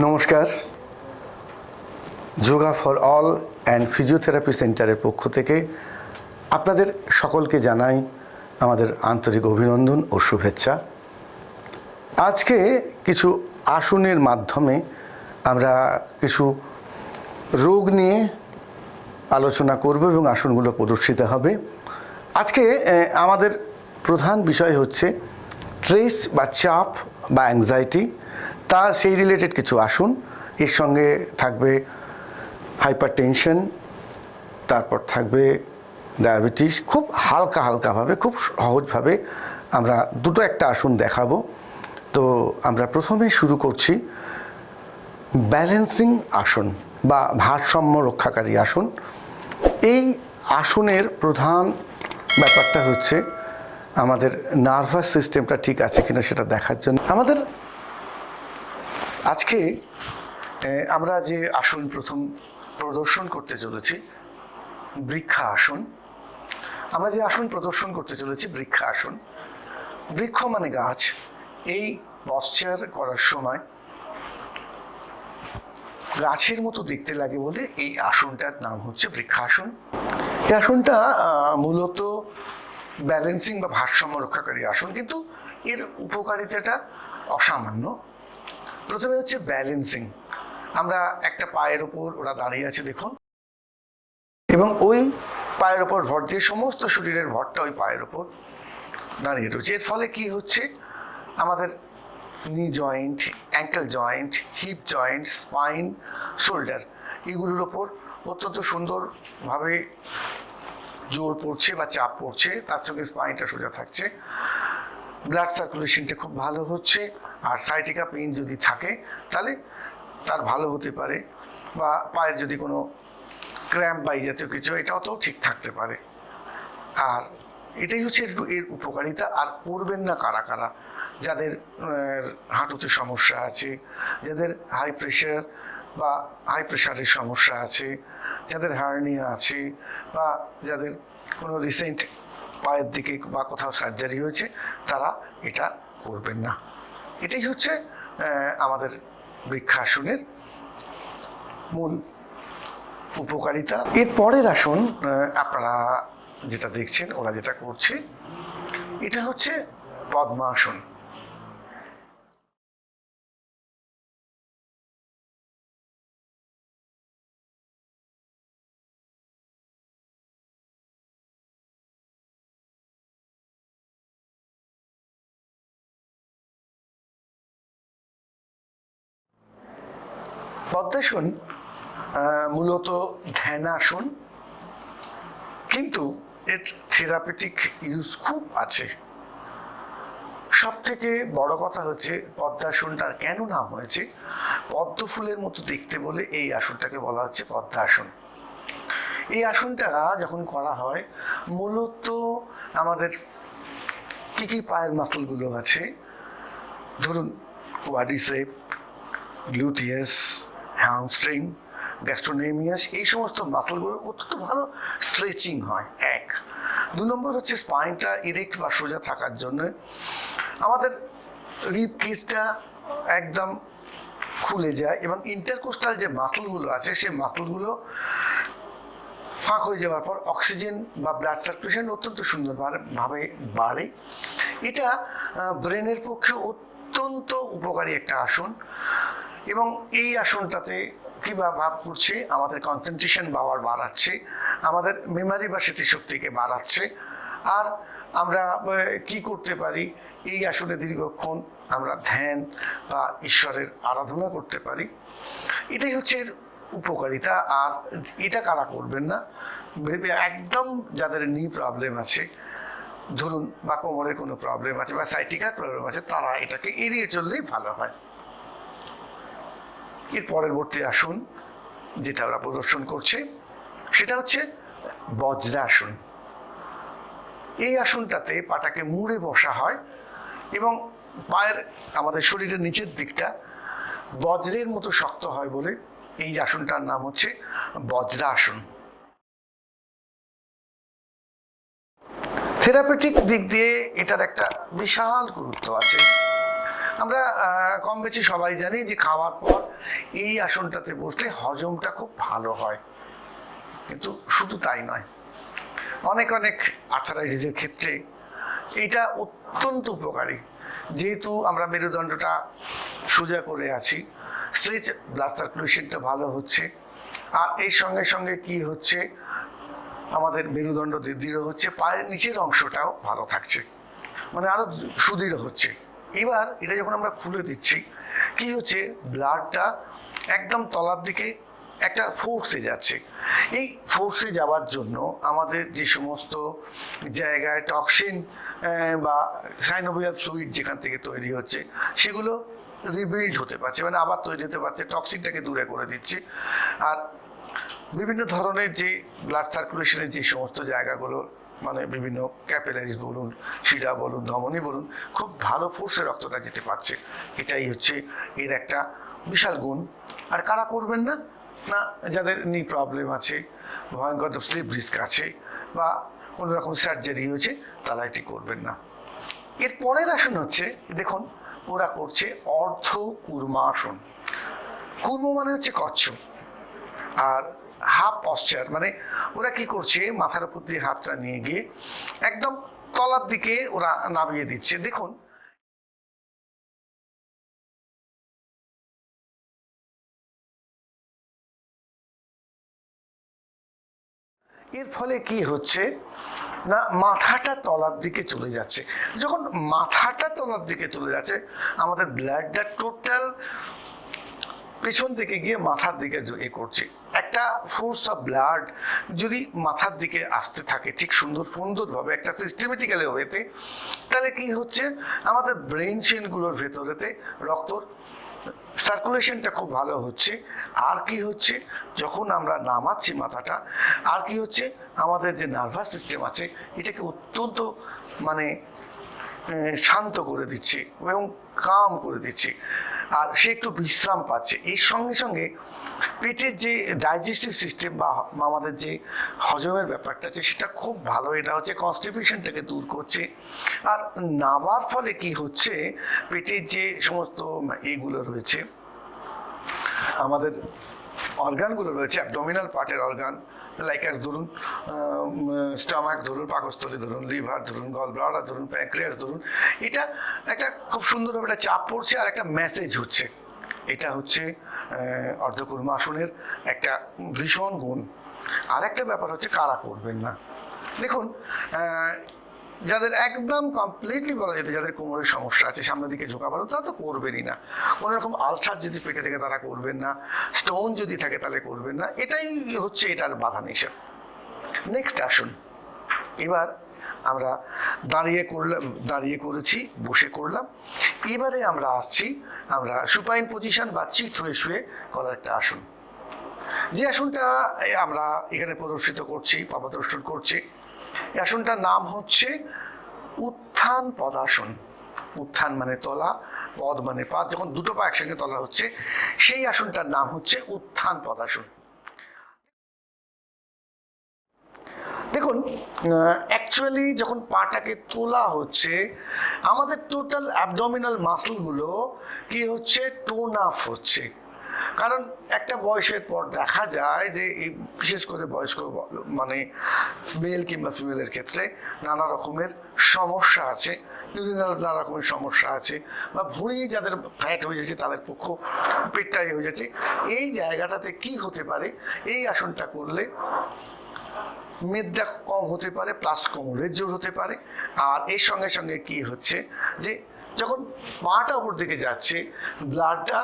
নমস্কার। Yoga for all and physiotherapy সেন্টারের পক্ষ থেকে আপনাদের সকলকে জানাই আমাদের আন্তরিক অভিনন্দন ও শুভেচ্ছা। আজকে কিছু আসনের মাধ্যমে আমরা কিছু রোগ নিয়ে আলোচনা করব এবং আসনগুলো প্রদর্শিত হবে। আজকে আমাদের প্রধান বিষয় হচ্ছে স্ট্রেস বা চাপ বা অ্যাংজাইটি তা সেই রিলেটেড কিছু আসন। এর সঙ্গে থাকবে হাইপার টেনশন তারপর থাকবে ডায়াবেটিস খুব হালকা হালকাভাবে খুব সহজভাবে আমরা দুটো একটা আসন দেখাবো। তো আমরা প্রথমে শুরু করছি ব্যালেন্সিং আসন বা ভারসাম্য রক্ষাকারী আসন। এই আসনের প্রধান ব্যাপারটা হচ্ছে আমাদের নার্ভাস সিস্টেমটা ঠিক আছে কিনা সেটা দেখার জন্য। আমাদের আজকে আমরা যে আসন প্রথম প্রদর্শন করতে চলেছি, বৃক্ষা আসন। আমরা যে আসন প্রদর্শন করতে চলেছি, বৃক্ষা আসন, বৃক্ষ মানে গাছ। এই পশ্চার করার সময় গাছের মতো দেখতে লাগে বলে এই আসনটার নাম হচ্ছে বৃক্ষাসন এই আসনটা মূলত ব্যালেন্সিং বা ভারসাম্য রক্ষাকারী আসন, কিন্তু এর উপকারিতাটা অসামান্য। প্রথমে হচ্ছে ব্যালেন্সিং আমরা একটা পায়ের ওপর ওরা দাঁড়িয়ে আছে, দেখুন। এবং ওই পায়ের ওপর ভর দিয়ে সমস্ত শরীরের ভরটা ওই পায়ের ওপর দাঁড়িয়ে রয়েছে। এর ফলে কি হচ্ছে? আমাদের knee joint ankle joint hip joint spine shoulder এগুলোর ওপর অত্যন্ত সুন্দরভাবে জোর পড়ছে বা চাপ পড়ছে। তার সঙ্গে স্পাইনটা সোজা থাকছে। ব্লাড সার্কুলেশনটা খুব ভালো হচ্ছে। আর সাইটিকা পেইন যদি থাকে, তাহলে তার ভালো হতে পারে। বা পায়ের যদি কোনো ক্র্যাম্প বা জাতীয় কিছু এটাও তো ঠিক থাকতে পারে। আর এটাই হচ্ছে একটু এর উপকারিতা। আর করবেন না কারা কারা, যাদের হাঁটুতে সমস্যা আছে, যাদের হাই প্রেশার বা হাই প্রেশারের সমস্যা আছে, যাদের হার্নিয়া আছে, বা যাদের কোনো রিসেন্ট পায়ের দিকে বা কোথাও সার্জারি হয়েছে, তারা এটা করবেন না। এটাই হচ্ছে আমাদের বৃক্ষাসনের মূল উপকারিতা। এর পরের আসন আপনারা যেটা দেখছেন, ওরা যেটা করছে, এটা হচ্ছে পদ্মাসন। আহ, মূলত ধ্যানাসন কিন্তু এর থেরাপিটিক ইউজ খুব আছে। সব থেকে বড় কথা হচ্ছে পদ্মাসনটার কেন নাম হয়েছে? পদ্ম ফুলের মতো দেখতে বলে এই আসনটাকে বলা হচ্ছে পদ্মাসন। এই আসনটা যখন করা হয় মূলত আমাদের কি কি পায়ের মাসলগুলো আছে? ধরুন কোয়াডিসেপ গ্লুটিয়াস হ্যামস্ট্রিং গ্যাস্ট্রোনেমিয়াস এই সমস্ত মাসলগুলো অত্যন্ত ভালো স্ট্রেচিং হয়, এক। দু নম্বর হচ্ছে স্পাইনটা ইরেক্ট বা সোজা থাকার জন্য। আমাদের রিপ কেসটা একদম খুলে যায় এবং ইন্টারকোস্টাল যে মাসলগুলো আছে, সেই মাসলগুলো ফাঁক হয়ে যাওয়ার পর অক্সিজেন বা ব্লাড সার্কুলেশন অত্যন্ত সুন্দরভাবে বাড়ে। এটা ব্রেনের পক্ষে অত্যন্ত উপকারী একটা আসন। এবং এই আসনটাতে কী ভাব করছে আমাদের কনসেন্ট্রেশন পাওয়ার বাড়াচ্ছে, আমাদের মেমারি বা স্মৃতিশক্তিকে বাড়াচ্ছে, আর আমরা কি করতে পারি, এই আসনে দীর্ঘক্ষণ আমরা ধ্যান বা ঈশ্বরের আরাধনা করতে পারি। এটাই হচ্ছে এর উপকারিতা, আর এটা কারা করবেন না? একদম যাদের নি প্রবলেম আছে, ধরুন বা কোমরের কোনো প্রবলেম আছে বা সাইটিকার প্রবলেম আছে, তারা এটাকে এড়িয়ে চললেই ভালো হয়। এর পরবর্তী আসন যেটা ওরা প্রদর্শন করছে, সেটা হচ্ছে বজ্রাসন এই আসনটাতে পাটাকে মুড়ে বসা হয় এবং পায়ের, আমাদের শরীরের নিচের দিকটা বজ্রের মতো শক্ত হয় বলে এই আসনটার নাম হচ্ছে বজ্রাসন থেরাপিউটিক দিক দিয়ে এটার একটা বিশাল গুরুত্ব আছে। আমরা কম বেশি সবাই জানি যে খাওয়ার পর এই আসনটাতে বসলে হজমটা খুব ভালো হয়। কিন্তু শুধু তাই নয়। অনেক অনেক আর্থারাইটিসের ক্ষেত্রে এটা অত্যন্ত উপকারী। যেহেতু আমরা মেরুদণ্ডটা সোজা করে আছি স্ট্রেচ ব্লাড সার্কুলেশনটা ভালো হচ্ছে। আর এর সঙ্গে সঙ্গে কি হচ্ছে? আমাদের মেরুদণ্ড দৃঢ় হচ্ছে, পায়ের নিচের অংশটাও ভালো থাকছে। মানে আরও সুদৃঢ় হচ্ছে। এবার এটা যখন আমরা খুলে দিচ্ছি, কি হচ্ছে? ব্লাডটা একদম তলার দিকে একটা ফোর্সে যাচ্ছে। এই ফোর্সে যাওয়ার জন্য আমাদের যে সমস্ত জায়গায় টক্সিন বা সাইনোভিয়াল ফ্লুইড যেখান থেকে তৈরি হচ্ছে, সেগুলো রিবিল্ড হতে পারছে মানে আবার তৈরি হতে পারছে টক্সিনটাকে দূরে করে দিচ্ছে। আর বিভিন্ন ধরনের যে ব্লাড সার্কুলেশনের যে সমস্ত জায়গাগুলো মানে বিভিন্ন ক্যাপিলারিজ বলুন, শিরা বলুন, ধমনী বলুন, খুব ভালো ফোর্সে রক্তটা যেতে পারছে। এটাই হচ্ছে এর একটা বিশাল গুণ। আর কারা করবেন না? না, যাদের নি প্রবলেম আছে, ভয়ঙ্কর স্লিপ রিস্ক আছে, বা কোনো রকম সার্জারি হয়েছে, তারা এটি করবেন না। এর পরের আসন হচ্ছে, দেখুন, ওরা করছে অর্ধ কুর্মাসন। কুর্ম মানে হচ্ছে কচ্ছপ। আর হাফ পশ্চার মানে ওরা কি করছে, মাথার উপর দিয়ে হাতটা নিয়ে গিয়ে একদম তলার দিকে ওরা নামিয়ে দিচ্ছে। দেখুন, এর ফলে কি হচ্ছে? না, মাথাটা তলার দিকে চলে যাচ্ছে। যখন মাথাটা তলার দিকে চলে যাচ্ছে, আমাদের ব্লাডটা টোটাল পেছন দিকে গিয়ে মাথার দিকে এ করছে। একটা ফোর্স অফ ব্লাড যদি মাথার দিকে আসতে থাকে ঠিক সুন্দর সুন্দরভাবে, একটা সিস্টেমেটিক্যালি ওয়েতে তাহলে কি হচ্ছে? আমাদের ব্রেন সেলগুলোর ভেতরেতে রক্তর সার্কুলেশনটা খুব ভালো হচ্ছে। আর কি হচ্ছে? যখন আমরা নামাচ্ছি মাথাটা, আর কি হচ্ছে? আমাদের যে নার্ভাস সিস্টেম আছে, এটাকে অত্যন্ত মানে শান্ত করে দিচ্ছে এবং কাম করে দিচ্ছে। আর সে একটু বিশ্রাম পাচ্ছে। এর সঙ্গে সঙ্গে পেটের যে ডাইজেস্টিভ সিস্টেম বা আমাদের যে হজমের ব্যাপারটা আছে, সেটা খুব ভালো। এটা হচ্ছে কনস্টিপেশনটাকে দূর করছে। আর নামার ফলে কি হচ্ছে, পেটের যে সমস্ত এগুলো রয়েছে, আমাদের অর্গানগুলো রয়েছে অ্যাবডোমিনাল পার্টের অর্গান লাইক অ্যাজ ধরুন স্টমাক ধরুন, পাকস্থলী ধরুন লিভার ধরুন গল ব্লাডার ধরুন প্যাক্রিয়াস ধরুন, এটা একটা খুব সুন্দরভাবে একটা চাপ পড়ছে আর একটা মেসেজ হচ্ছে। এটা হচ্ছে অর্ধকর্মা আসনের একটা ভীষণ গুণ। আর একটা ব্যাপার হচ্ছে কারা করবেন না। দেখুন যাদের একদম কমপ্লিটলি বলা যেতে যাদের কোমরের সমস্যা আছে, সামনের দিকে ঝোঁকা পড়ে তারা তো করবেনই না। কোনো রকম আলসার যদি পেটে থেকে তারা করবেন না স্টোন যদি থাকে তাহলে করবেন না, এটাই হচ্ছে এটার বাধা নিষেধ। নেক্সট আসুন। এবার আমরা দাঁড়িয়ে করলাম, দাঁড়িয়ে করেছি, বসে করলাম। এবারে আমরা আসছি, আমরা সুপাইন পজিশন বা চিত হয়ে শুয়ে করার একটা আসন। যে আসনটা আমরা এখানে প্রদর্শিত করছি বা প্রদর্শন করছি এই আসনটার নাম হচ্ছে উত্থান পদাসন। উত্থান মানে তলা, পদ মানে পা যখন দুটো পা একসঙ্গে তলা হচ্ছে, সেই আসনটার নাম হচ্ছে উত্থান পদাসন। দেখুন অ্যাকচুয়ালি যখন পাটাকে তোলা হচ্ছে, আমাদের টোটাল অ্যাবডোমিনাল মাসলগুলো কি হচ্ছে? টোন আপ হচ্ছে। কারণ একটা বয়সের পর দেখা যায় যে এই বিশেষ করে বয়স্ক মানে মেল কিংবা ফিমেলের ক্ষেত্রে নানা রকমের সমস্যা আছে ইউরিনাল নানা রকমের সমস্যা আছে বা ভুঁড়ি যাদের ফ্যাট হয়ে যাচ্ছে তাদের পক্ষ পেটটাই হয়ে যাচ্ছে। এই জায়গাটাতে কি হতে পারে? এই আসনটা করলে মেদটা কম হতে পারে প্লাস কোমরের জোর হতে পারে। আর এর সঙ্গে সঙ্গে কি হচ্ছে যে যখন পাটা উপর দিকে যাচ্ছে ব্লাডটা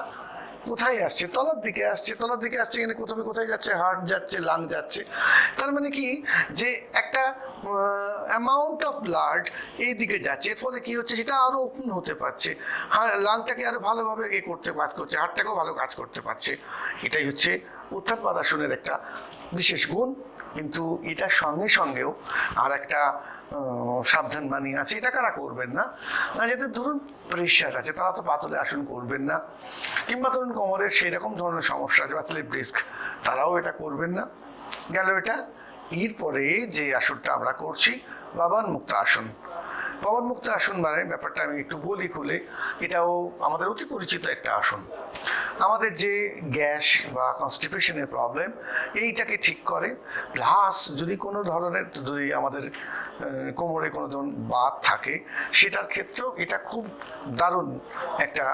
কোথায় আসছে? তলার দিকে আসছে, তলার দিকে আসছে এখানে কোথাও কোথায় যাচ্ছে? হার্ট যাচ্ছে লাং যাচ্ছে। তার মানে কি? যে একটা অ্যামাউন্ট অফ ব্লাড এই দিকে যাচ্ছে। এর ফলে কি হচ্ছে? সেটা আরও ওপেন হতে পারছে। হার লাংটাকে আরও ভালোভাবে এ করতে কাজ করছে। হার্টটাকেও ভালো কাজ করতে পারছে। এটাই হচ্ছে উত্থান পাদাসনের একটা বিশেষ গুণ। কিন্তু এটার সঙ্গে সঙ্গেও আর একটা সাবধান মানি আছে। এটা কারা করবেন না? না যাদের ধরুন প্রেশার আছে, তারা তো পাতলে আসন করবেন না। কিংবা ধরুন কোমরের সেই রকম ধরনের সমস্যা আছে, বা স্লিপ ডিস্ক তারাও এটা করবেন না। গেল এটা। এরপরে যে আসনটা আমরা করছি বাবান মুক্ত আসন। পবনমুক্ত আসন মানে ব্যাপারটা আমি একটু বলি খুলে, এটাও আমাদের অতি পরিচিত একটা আসন। আমাদের যে গ্যাস বা কনস্টিপেশনের প্রবলেম এইটাকে ঠিক করে। প্লাস যদি কোনো ধরনের, যদি আমাদের কোমরে কোনো ধরুন বাত থাকে, সেটার ক্ষেত্রেও এটা খুব দারুণ একটা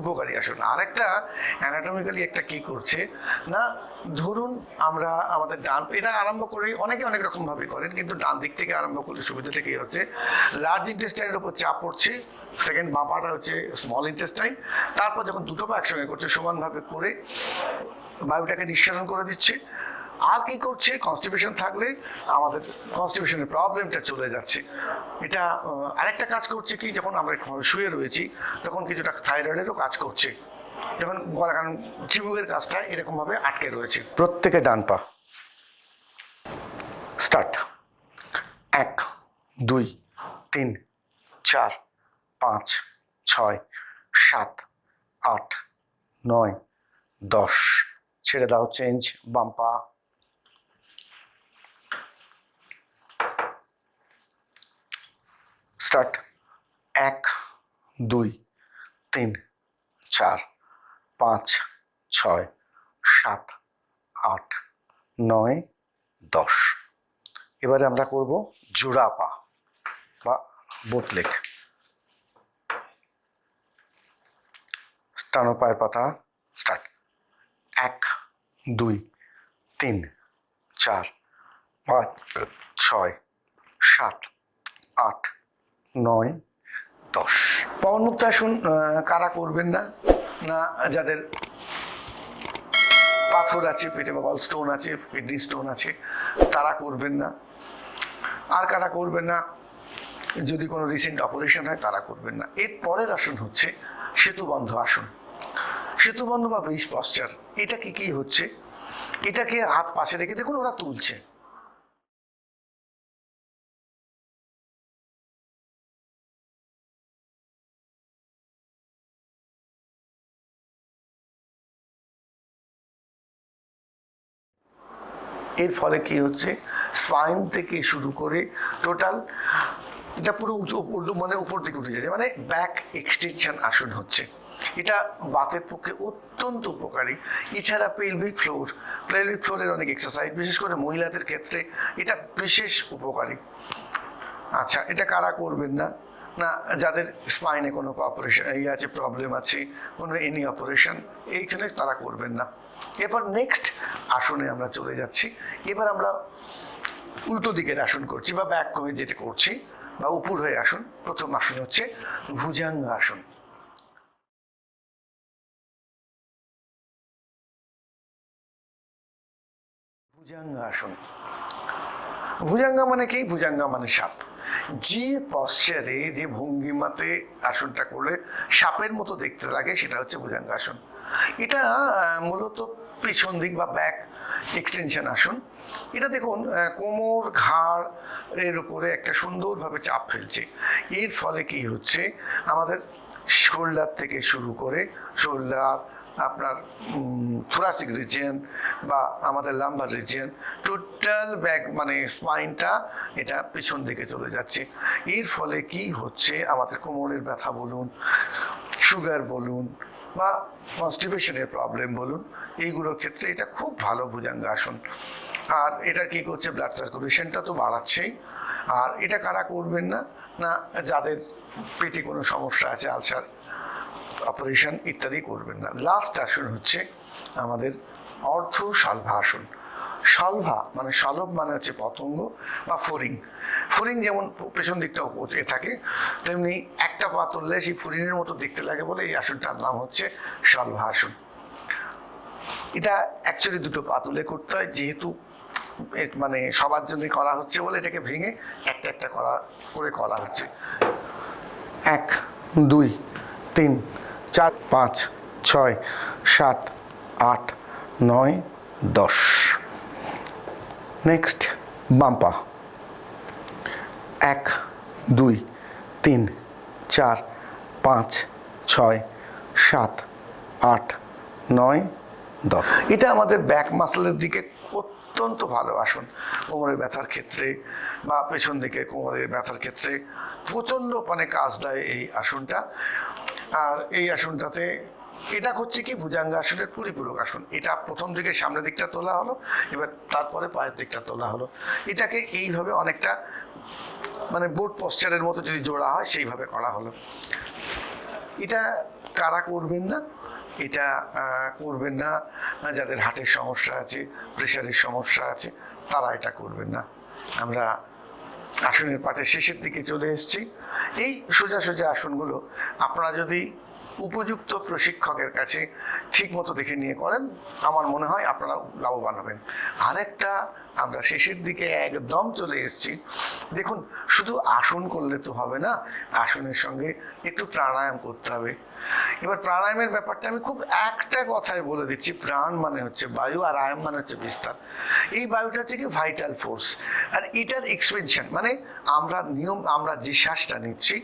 উপকারী আসন। আর একটা অ্যানাটমিক্যালি একটা কি করছে, না, ধরুন আমরা আমাদের ডান, এটা আরম্ভ করে অনেকে অনেক রকমভাবে করেন, কিন্তু ডান দিক থেকে আরম্ভ করলে সুবিধাটা কি হচ্ছে? লার্জ ইন্টেস্টাইনের উপর চাপ পড়ছে সেকেন্ড বাপাটা হচ্ছে স্মল ইন্টেস্টাইন তারপর যখন দুটো পা একসঙ্গে করছে, সমানভাবে করে বায়ুটাকে নিঃসরণ করে দিচ্ছে। আর কি করছে? কনস্টিপেশন থাকলে আমাদের কনস্টিপেশনের প্রবলেমটা চলে যাচ্ছে। এটা আরেকটা কাজ করছে কি? যখন আমরা শুয়ে রয়েছি, তখন কিছুটা থাইরয়েডেরও কাজ করছে। যখন গলা কারণ চিবুকের কাজটা এরকমভাবে আটকে রয়েছে। প্রত্যেকে ডান পা। স্টার্ট এক, দুই, তিন, চার পাঁচ, ছয়, সাত, আট, নয়, দশ। ছেড়ে দাও চেঞ্জ বাম পা। স্টার্ট এক, দুই, তিন, চার, পাঁচ, ছয়, সাত, আট, নয়, দশ। এবারে আমরা করব জোড়া পা বা বোতলেক। টানো পায়ের পাতা স্টার্ট এক, দুই, তিন, চার, পাঁচ, ছয়, সাত, আট, নয়, দশ। পবন আসন কারা করবেন না? না, যাদের পাথর আছে, পেটে বা স্টোন আছে কিডনি স্টোন আছে, তারা করবেন না। আর কারা করবেন না? যদি কোনো রিসেন্ট অপারেশন হয়, তারা করবেন না। এর পরের আসন হচ্ছে, সেতুবন্ধ আসন। সেতুবন্ধ বা ব্রিজ পশ্চার এটা কি কি হচ্ছে? এটাকে হাত পাশে রেখে দেখুন, ওরা তুলছে। এর ফলে কি হচ্ছে? স্পাইন থেকে শুরু করে টোটাল এটা পুরো মানে উপর দিকে উঠে যাচ্ছে মানে ব্যাক এক্সটেনশন আসন হচ্ছে। এটা বাতের পক্ষে অত্যন্ত উপকারী। এছাড়া পেলভিক ফ্লোর পেলভিক ফ্লোরের অনেক এক্সারসাইজ বিশেষ করে মহিলাদের ক্ষেত্রে এটা বিশেষ উপকারী। আচ্ছা এটা কারা করবেন না? না, যাদের স্পাইনে কোনো অপারেশন এই আছে প্রবলেম আছে, কোনো এনি অপারেশন এইখানে তারা করবেন না। এরপর নেক্সট আসনে আমরা চলে যাচ্ছি। এবার আমরা উল্টো দিকের আসন করছি বা ব্যাক হয়ে যেটা করছি। বা উপর হয়ে আসন। প্রথম আসন হচ্ছে ভুজাঙ্গ আসন। ভুজাঙ্গা আসন। ভুজাঙ্গা মানে কি? ভুজাঙ্গা মানে সাপ। যে পশ্চারে যে ভঙ্গিমাতে আসনটা করলে সাপের মতো দেখতে লাগে সেটা হচ্ছে ভুজাঙ্গাসন এটা আহ, মূলত পিছন দিক বা ব্যাক এক্সটেনশন আসুন। এটা দেখুন কোমর, ঘাড় এর উপরে একটা সুন্দরভাবে চাপ ফেলছে। এর ফলে কি হচ্ছে? আমাদের শোল্ডার থেকে শুরু করে শোল্ডার আপনার থোরাসিক রিজিয়ন বা আমাদের লাম্বার রিজিয়ন টোটাল ব্যাক মানে স্পাইনটা এটা পিছন দিকে চলে যাচ্ছে। এর ফলে কি হচ্ছে? আমাদের কোমরের ব্যথা বলুন সুগার বলুন বা কনস্টিপেশনের প্রবলেম বলুন, এইগুলোর ক্ষেত্রে এটা খুব ভালো ভুজাঙ্গ আসন। আর এটা কি করছে ব্লাড সার্কুলেশনটা তো বাড়াচ্ছেই। আর এটা কারা করবেন না না যাদের পেটে কোনো সমস্যা আছে, আলসার অপারেশন ইত্যাদি করবেন না। লাস্ট আসন হচ্ছে আমাদের অর্ধ সালভা আসন। শালভা মানে শালভ মানে হচ্ছে পতঙ্গ বা ফরিং ফরিং যেমন পেছন দিকটা এ থাকে, তেমনি একটা পা তুললে সেই ফরিংয়ের মতো দেখতে লাগে বলে এই আসনটার নাম হচ্ছে শালভা আসন। এটা অ্যাকচুয়ালি দুটো পা তুলে করতে হয়, যেহেতু মানে সবার জন্য করা হচ্ছে বলে এটাকে ভেঙে একটা একটা করা, করে করা হচ্ছে। এক, দুই, তিন, চার, পাঁচ, ছয়, সাত, আট, নয়, দশ। নেক্সট বাম্পা এক, দুই, তিন, চার, পাঁচ, ছয়, সাত, আট, নয়, দশ। এটা আমাদের ব্যাক মাসলের দিকে অত্যন্ত ভালো, আসন। কোমরের ব্যথার ক্ষেত্রে বা পেছন দিকে কোমরের ব্যথার ক্ষেত্রে প্রচণ্ড মানে কাজ দেয় এই আসনটা। আর এই আসনটাতে এটা হচ্ছে কি ভুজাঙ্গাসনের পরিপূরক আসন। এটা প্রথম দিকে সামনের দিকটা তোলা হলো, এবার তারপরে পায়ের দিকটা তোলা হলো। এটাকে এইভাবে অনেকটা মানে বোর্ড পশ্চারের মতো যদি জোড়া হয়, সেইভাবে করা হলো। এটা কারা করবেন না? এটা করবেন না, যাদের হার্টের সমস্যা আছে প্রেশারের সমস্যা আছে, তারা এটা করবেন না। আমরা আসনের পাটের শেষের দিকে চলে এসেছি। এই সোজা সোজা আসনগুলো আপনারা যদি উপযুক্ত প্রশিক্ষকের কাছে ঠিক মতো দেখে নিয়ে করেন। আমার মনে হয় আপনারা লাভবান হবেন। আরেকটা আমরা শেষের দিকে একদম চলে এসেছি। দেখুন, শুধু আসন করলে তো হবে না, আসনের সঙ্গে একটু প্রাণায়াম করতে হবে। এবার প্রাণায়ামের ব্যাপারটা আমি খুব একটা কথায় বলে দিচ্ছি, প্রাণ মানে হচ্ছে বায়ু আর আয়াম মানে হচ্ছে বিস্তার। এই বায়ুটা হচ্ছে কি ভাইটাল ফোর্স আর এটার এক্সপেনশন মানে আমরা নিয়ম, আমরা যে শ্বাসটা নিচ্ছি,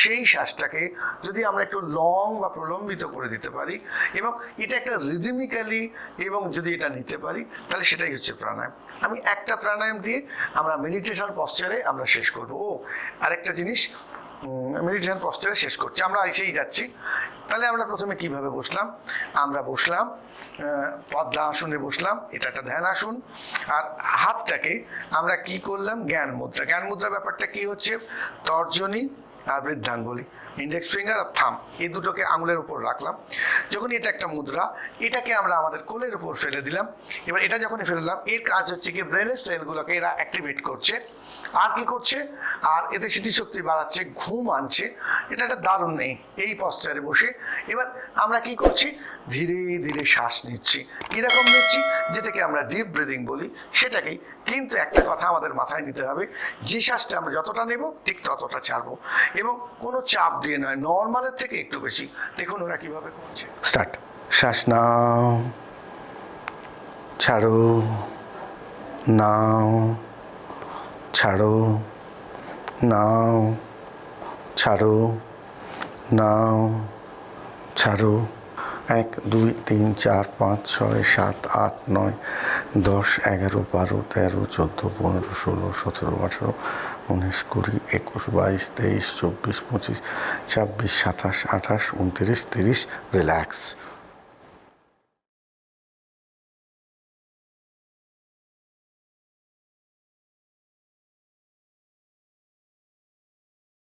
সেই শ্বাসটাকে যদি আমরা একটু লং বা প্রলম্বিত করে দিতে পারি, এবং এটা একটা রিদমিক্যালি এবং যদি এটা নিতে পারি, তাহলে সেটাই হচ্ছে প্রাণায়াম। আমি একটা প্রাণায়াম দিয়ে আমরা মেডিটেশন পশ্চারে আমরা শেষ করব। ও, আরেকটা জিনিস মেডিটেশন পশ্চারে শেষ করছি। আমরা এসেই যাচ্ছি। তাহলে আমরা প্রথমে কীভাবে বসলাম? আমরা বসলাম পদ্মা আসনে বসলাম, এটা একটা ধ্যান আসন। আর হাতটাকে আমরা কি করলাম? জ্ঞান মুদ্রা জ্ঞান মুদ্রা ব্যাপারটা কি হচ্ছে? তর্জনী আর বৃদ্ধাঙ্গুলি। ইন্ডেক্স ফিঙ্গার আর থাম এই দুটোকে আঙুলের উপর রাখলাম। যখন এটা একটা মুদ্রা, এটাকে আমরা আমাদের কোলের উপর ফেলে দিলাম। এবার এটা যখনই ফেললাম এর কাজ হচ্ছে কি ব্রেনের সেলগুলোকে এরা অ্যাক্টিভেট করছে। আর কি করছে? আর এতে স্মৃতিশক্তি বাড়াচ্ছে, ঘুম আনছে। এটা একটা দারুণ নেই, এই পশ্চারে বসে। এবার আমরা কি করছি? ধীরে ধীরে শ্বাস নিচ্ছি। কীরকম নিচ্ছি? যেটাকে আমরা ডিপ ব্রিদিং বলি, সেটাকেই। কিন্তু একটা কথা আমাদের মাথায় নিতে হবে, যে শ্বাসটা আমরা যতটা নেব, ঠিক ততটা ছাড়বো। এবং কোনো চাপ দিয়ে নয় নর্মালের থেকে একটু বেশি। দেখুন ওরা কীভাবে করছে। স্টার্ট শ্বাস নাও। ছাড়ো। নাও। ছাড়ো। নাও। ছাড়ো। নাও। ছাড়ো। এক, দুই, তিন, চার, পাঁচ, ছয়, সাত, আট, নয়, দশ, এগারো, বারো, তেরো, চোদ্দ, পনেরো, ষোলো, সতেরো, আঠেরো উনিশ কুড়ি একুশ বাইশ তেইশ চব্বিশ পঁচিশ ছাব্বিশ সাতাশ আঠাশ উনত্রিশ তিরিশ রিল্যাক্স।